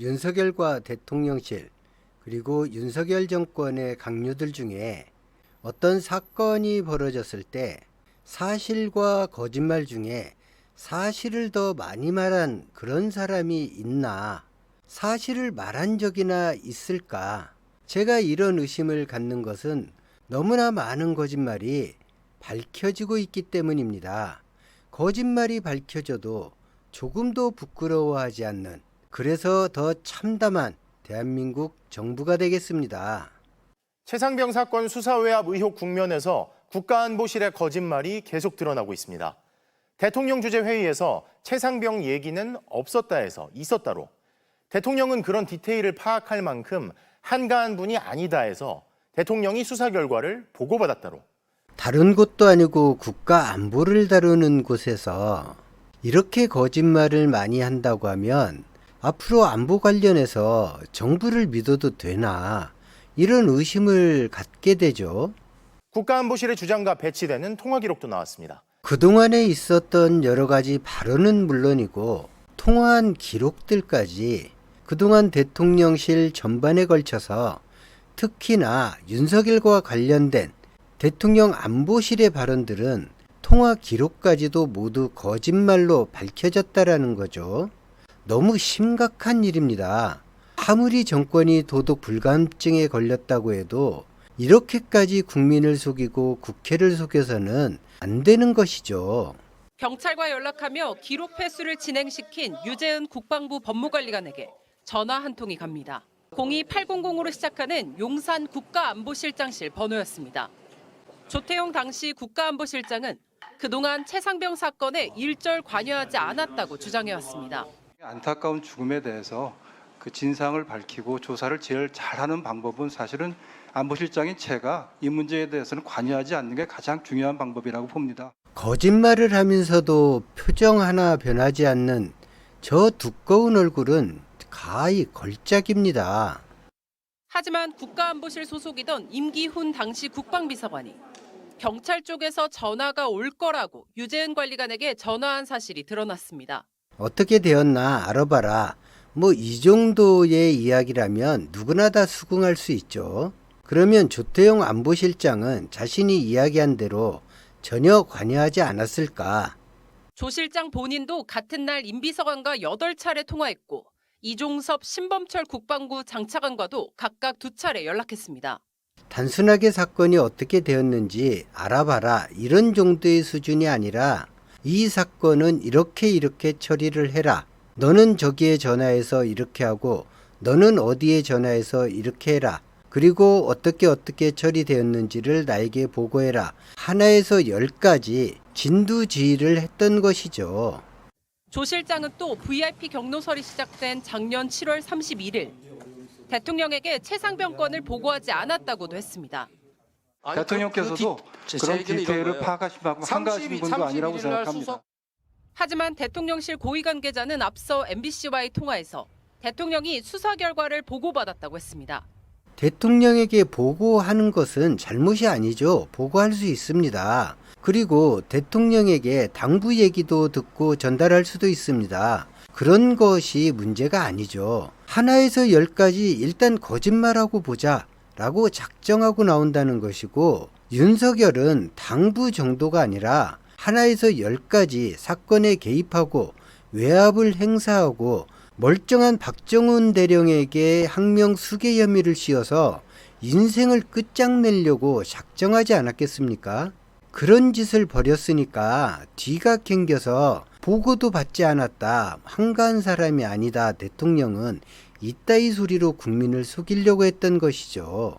윤석열과 대통령실 그리고 윤석열 정권의 강요들 중에 어떤 사건이 벌어졌을 때 사실과 거짓말 중에 사실을 더 많이 말한 그런 사람이 있나? 사실을 말한 적이나 있을까? 제가 이런 의심을 갖는 것은 너무나 많은 거짓말이 밝혀지고 있기 때문입니다. 거짓말이 밝혀져도 조금도 부끄러워하지 않는 그래서 더 참담한 대한민국 정부가 되겠습니다. 최상병 사건 수사 외압 의혹 국면에서 국가안보실의 거짓말이 계속 드러나고 있습니다. 대통령 주재 회의에서 최상병 얘기는 없었다 해서 있었다로 대통령은 그런 디테일을 파악할 만큼 한가한 분이 아니다 해서 대통령이 수사 결과를 보고받았다로 다른 곳도 아니고 국가 안보를 다루는 곳에서 이렇게 거짓말을 많이 한다고 하면 앞으로 안보 관련해서 정부를 믿어도 되나 이런 의심을 갖게 되죠. 국가안보실의 주장과 배치되는 통화 기록도 나왔습니다. 그동안에 있었던 여러 가지 발언은 물론이고 통화한 기록들까지 그동안 대통령실 전반에 걸쳐서 특히나 윤석열과 관련된 대통령 안보실의 발언들은 통화 기록까지도 모두 거짓말로 밝혀졌다라는 거죠. 너무 심각한 일입니다. 아무리 정권이 도덕 불감증에 걸렸다고 해도 이렇게까지 국민을 속이고 국회를 속여서는 안 되는 것이죠. 경찰과 연락하며 기록 회수를 진행시킨 유재은 국방부 법무관리관에게 전화 한 통이 갑니다. 02800으로 시작하는 용산 국가안보실장실 번호였습니다. 조태용 당시 국가안보실장은 그동안 최상병 사건에 일절 관여하지 않았다고 주장해왔습니다. 안타까운 죽음에 대해서 그 진상을 밝히고 조사를 제일 잘하는 방법은 사실은 안보실장인 제가 이 문제에 대해서는 관여하지 않는 게 가장 중요한 방법이라고 봅니다. 거짓말을 하면서도 표정 하나 변하지 않는 저 두꺼운 얼굴은 가히 걸작입니다. 하지만 국가안보실 소속이던 임기훈 당시 국방비서관이 경찰 쪽에서 전화가 올 거라고 유재은 관리관에게 전화한 사실이 드러났습니다. 어떻게 되었나 알아봐라. 뭐 이 정도의 이야기라면 누구나 다 수긍할 수 있죠. 그러면 조태용 안보실장은 자신이 이야기한 대로 전혀 관여하지 않았을까? 조 실장 본인도 같은 날 임비서관과 8차례 통화했고 이종섭 신범철 국방부 장차관과도 각각 두 차례 연락했습니다. 단순하게 사건이 어떻게 되었는지 알아봐라. 이런 정도의 수준이 아니라 이 사건은 이렇게 이렇게 처리를 해라. 너는 저기에 전화해서 이렇게 하고 너는 어디에 전화해서 이렇게 해라. 그리고 어떻게 어떻게 처리되었는지를 나에게 보고해라. 하나에서 열까지 진두지휘를 했던 것이죠. 조 실장은 또 VIP 경로설이 시작된 작년 7월 31일 대통령에게 최상병권을 보고하지 않았다고도 했습니다. 아니, 대통령께서도 그, 그 디- 제 그런 디테일을 이런 거예요. 파악하신 만큼 한가하신 32 분도 아니라고 31일 날 생각합니다. 수석- 하지만 대통령실 고위 관계자는 앞서 MBC와의 통화에서 대통령이 수사 결과를 보고받았다고 했습니다. 대통령에게 보고하는 것은 잘못이 아니죠. 보고할 수 있습니다. 그리고 대통령에게 당부 얘기도 듣고 전달할 수도 있습니다. 그런 것이 문제가 아니죠. 하나에서 열까지 일단 거짓말하고 보자. 라고 작정하고 나온다는 것이고, 윤석열은 당부 정도가 아니라 하나에서 열까지 사건에 개입하고 외압을 행사하고 멀쩡한 박정훈 대령에게 항명 수계 혐의를 씌워서 인생을 끝장내려고 작정하지 않았겠습니까? 그런 짓을 벌였으니까 뒤가 캥겨서 보고도 받지 않았다. 한가한 사람이 아니다. 대통령은 이따위 소리로 국민을 속이려고 했던 것이죠.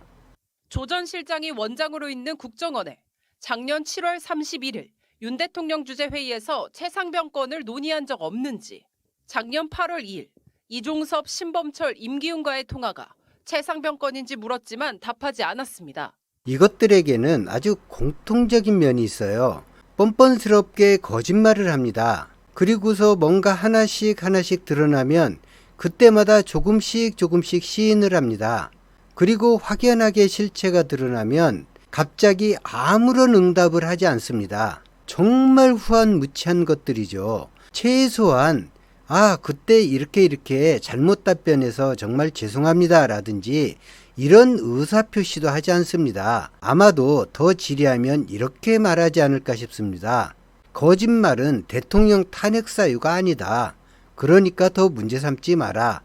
조 전 실장이 원장으로 있는 국정원에 작년 7월 31일 윤 대통령 주재 회의에서 최상병권을 논의한 적 없는지 작년 8월 2일 이종섭, 신범철, 임기훈과의 통화가 최상병권인지 물었지만 답하지 않았습니다. 이것들에게는 아주 공통적인 면이 있어요. 뻔뻔스럽게 거짓말을 합니다. 그리고서 뭔가 하나씩 하나씩 드러나면 그때마다 조금씩 조금씩 시인을 합니다. 그리고 확연하게 실체가 드러나면 갑자기 아무런 응답을 하지 않습니다. 정말 후한 무치한 것들이죠. 최소한 아, 그때 이렇게 이렇게 잘못 답변해서 정말 죄송합니다. 라든지 이런 의사표시도 하지 않습니다. 아마도 더 지리하면 이렇게 말하지 않을까 싶습니다. 거짓말은 대통령 탄핵 사유가 아니다. 그러니까 더 문제 삼지 마라.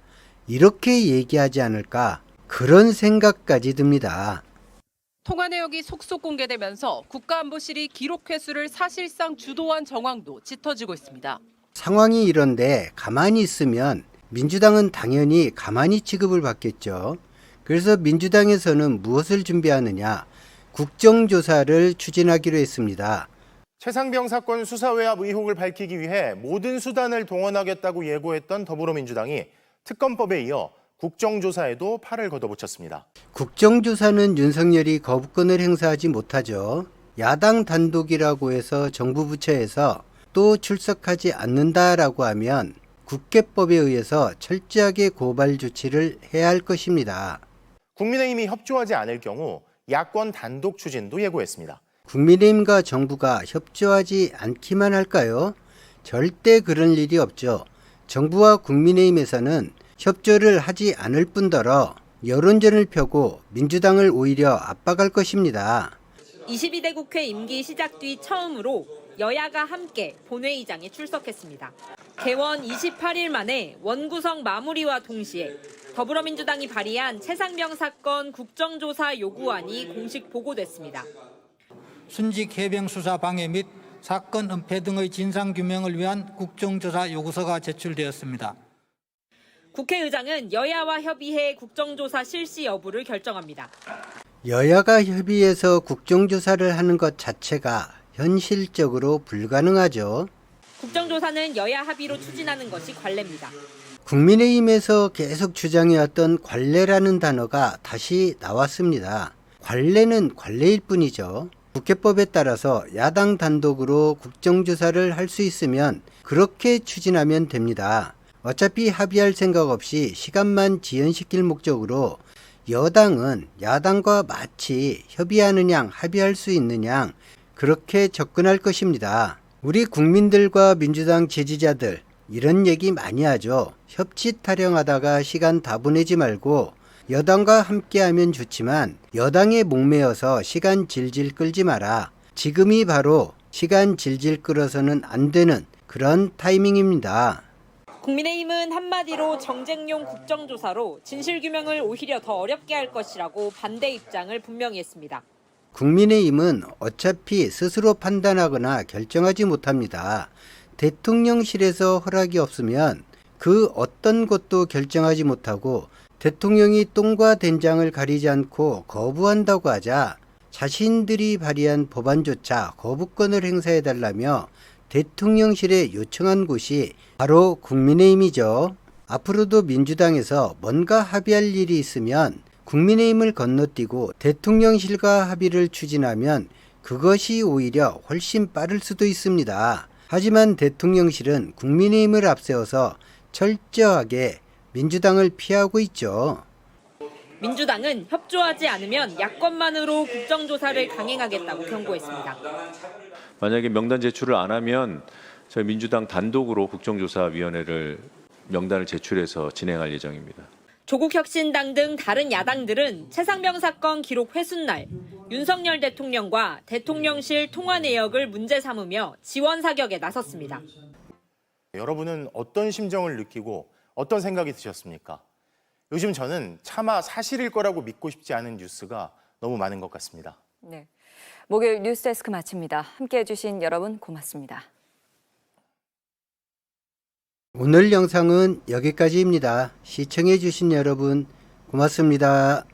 이렇게 얘기하지 않을까. 그런 생각까지 듭니다. 통화 내역이 속속 공개되면서 국가안보실이 기록 회수를 사실상 주도한 정황도 짙어지고 있습니다. 상황이 이런데 가만히 있으면 민주당은 당연히 가만히 취급을 받겠죠. 그래서 민주당에서는 무엇을 준비하느냐? 국정조사를 추진하기로 했습니다. 최상병 사건 수사 외압 의혹을 밝히기 위해 모든 수단을 동원하겠다고 예고했던 더불어민주당이 특검법에 이어 국정조사에도 팔을 걷어붙였습니다. 국정조사는 윤석열이 거부권을 행사하지 못하죠. 야당 단독이라고 해서 정부 부처에서 또 출석하지 않는다라고 하면 국회법에 의해서 철저하게 고발 조치를 해야 할 것입니다. 국민의힘이 협조하지 않을 경우 야권 단독 추진도 예고했습니다. 국민의힘과 정부가 협조하지 않기만 할까요? 절대 그런 일이 없죠. 정부와 국민의힘에서는 협조를 하지 않을 뿐더러 여론전을 펴고 민주당을 오히려 압박할 것입니다. 22대 국회 임기 시작 뒤 처음으로 여야가 함께 본회의장에 출석했습니다. 개원 28일 만에 원구성 마무리와 동시에 더불어민주당이 발의한 최상병 사건 국정조사 요구안이 공식 보고됐습니다. 순직 해병 수사 방해 및 사건 은폐 등의 진상 규명을 위한 국정조사 요구서가 제출되었습니다. 국회의장은 여야와 협의해 국정조사 실시 여부를 결정합니다. 여야가 협의해서 국정조사를 하는 것 자체가 현실적으로 불가능하죠. 국정조사는 여야 합의로 추진하는 것이 관례입니다. 국민의힘에서 계속 주장해왔던 관례라는 단어가 다시 나왔습니다. 관례는 관례일 뿐이죠. 국회법에 따라서 야당 단독으로 국정조사를 할 수 있으면 그렇게 추진하면 됩니다. 어차피 합의할 생각 없이 시간만 지연시킬 목적으로 여당은 야당과 마치 협의하는 양 합의할 수 있는 양 그렇게 접근할 것입니다. 우리 국민들과 민주당 지지자들 이런 얘기 많이 하죠. 협치 타령하다가 시간 다 보내지 말고 여당과 함께하면 좋지만 여당에 목매어서 시간 질질 끌지 마라. 지금이 바로 시간 질질 끌어서는 안 되는 그런 타이밍입니다. 국민의힘은 한마디로 정쟁용 국정조사로 진실규명을 오히려 더 어렵게 할 것이라고 반대 입장을 분명히 했습니다. 국민의힘은 어차피 스스로 판단하거나 결정하지 못합니다. 대통령실에서 허락이 없으면 그 어떤 것도 결정하지 못하고 대통령이 똥과 된장을 가리지 않고 거부한다고 하자 자신들이 발의한 법안조차 거부권을 행사해달라며 대통령실에 요청한 곳이 바로 국민의힘이죠. 앞으로도 민주당에서 뭔가 합의할 일이 있으면 국민의힘을 건너뛰고 대통령실과 합의를 추진하면 그것이 오히려 훨씬 빠를 수도 있습니다. 하지만 대통령실은 국민의힘을 앞세워서 철저하게 민주당을 피하고 있죠. 민주당은 협조하지 않으면 야권만으로 국정조사를 강행하겠다고 경고했습니다. 만약에 명단 제출을 안 하면 저희 민주당 단독으로 국정조사위원회를 명단을 제출해서 진행할 예정입니다. 조국혁신당 등 다른 야당들은 최상병 사건 기록 회순날 윤석열 대통령과 대통령실 통화 내역을 문제 삼으며 지원 사격에 나섰습니다. 여러분은 어떤 심정을 느끼고 어떤 생각이 드셨습니까? 요즘 저는 차마 사실일 거라고 믿고 싶지 않은 뉴스가 너무 많은 것 같습니다. 네. 목요일 뉴스데스크 마칩니다. 함께 해주신 여러분 고맙습니다. 오늘 영상은 여기까지입니다. 시청해주신 여러분 고맙습니다.